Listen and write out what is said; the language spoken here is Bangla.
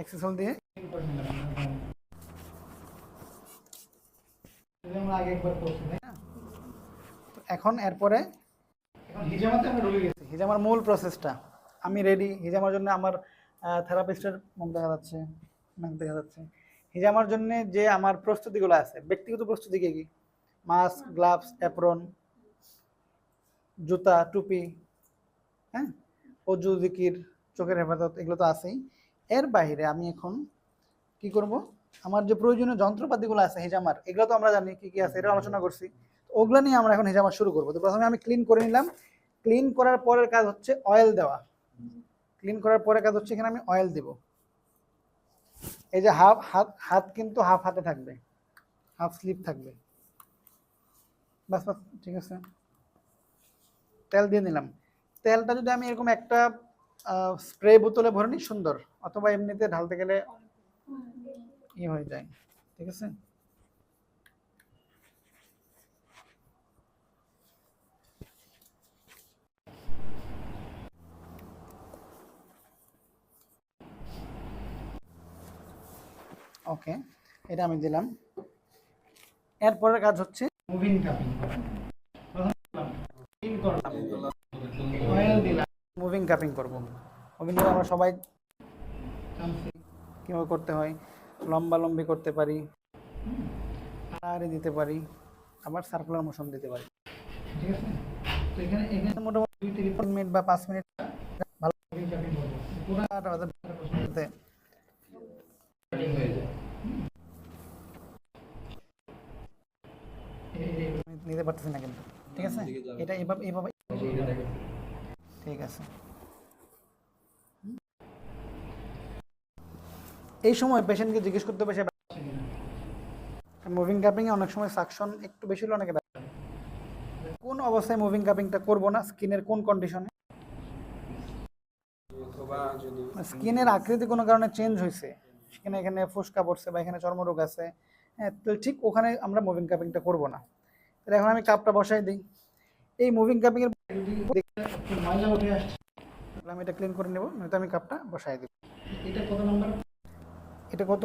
এক্সেসল দিয়ে। এখন এরপরে হিজামার মূল প্রসেসটা আমি রেডি হিজামার জন্য আমার থেরাপিস্টের মুখ দেখা যাচ্ছে, নাক দেখা যাচ্ছে। হিজামার জন্য যে আমার প্রস্তুতিগুলো আছে, ব্যক্তিগত প্রস্তুতি কি কি? মাস্ক, গ্লাভস অ্যাপ্রন জুতা, টুপি হ্যাঁ? অজু, জিকির, চোখের হেফাজত, এগুলো তো আছেই। এর বাইরে আমি এখন কি করব? আমার যে প্রয়োজনীয় যন্ত্রপাতিগুলো আছে হিজামার এগুলো তো আমরা জানি কি কি আছে এটা আলোচনা করছি। ওগুলো নিয়ে আমরা এখন হিজামা শুরু করব। তো প্রথমে আমি ক্লিন করে নিলাম। ক্লিন করার পরের কাজ হচ্ছে অয়েল দেওয়া। ক্লিন করার পরের কাজ হচ্ছে এখানে আমি অয়েল দেব। এই যে হাফ হাত হাত কিন্তু হাফ হাতে থাকবে। হাফ স্লিপ থাকবে। বাস বাস, ঠিক আছে। তেল দিয়ে নিলাম। তেলটা যদি আমি এরকম একটা স্প্রে বোতলে ভরে নিই সুন্দর। অথবা এমনিতে ঢালতে গেলে ই হয়ে যায়, ঠিক আছে? ওকে এটা আমি দিলাম। এরপরের কাজ হচ্ছে মুভিং কাপিং মুভিং কাপিং করব। করে আমরা সবাই কীভাবে করতে হয় লম্বা লম্বি করতে পারি আরে দিতে পারি আবার সার্কুলার মোশন দিতে পারি। ঠিক আছে? তো এখানে এখানে মোটামুটি দুই তিন মিনিট বা পাঁচ মিনিট ভালো মুভিং কাপিং করব পুরোটা আমাদের করতে আমি নিতে পারতেছি না কিন্তু। ঠিক আছে? এটা এভাবে এভাবে ঠিক আছে। এই সময় পেশেন্টকে জিজ্ঞেস করতে হবে সে মুভিং কাপিং এ অনেক সময় সাকশন একটু বেশি হলে অনেকে ব্যথা কোন অবস্থায় মুভিং কাপিংটা করব না? স্কিনের কোন কন্ডিশনে স্কিনের আকৃতি কোনো কারণে চেঞ্জ হয়েছে সেখানে এখানে ফুসকা পড়ছে বা এখানে চর্মরোগ আছে। হ্যাঁ তো ঠিক ওখানে আমরা মুভিং কাপিংটা করব না। তাহলে এখন আমি কাপটা বসাই দিই। এই মুভিং কাপিং এর ময়লা উঠে আসছে। তাহলে আমি এটা ক্লিন করে নেব নয়তো আমি কাপটা বসাই দিব। এটা কত নাম্বার এটা কত?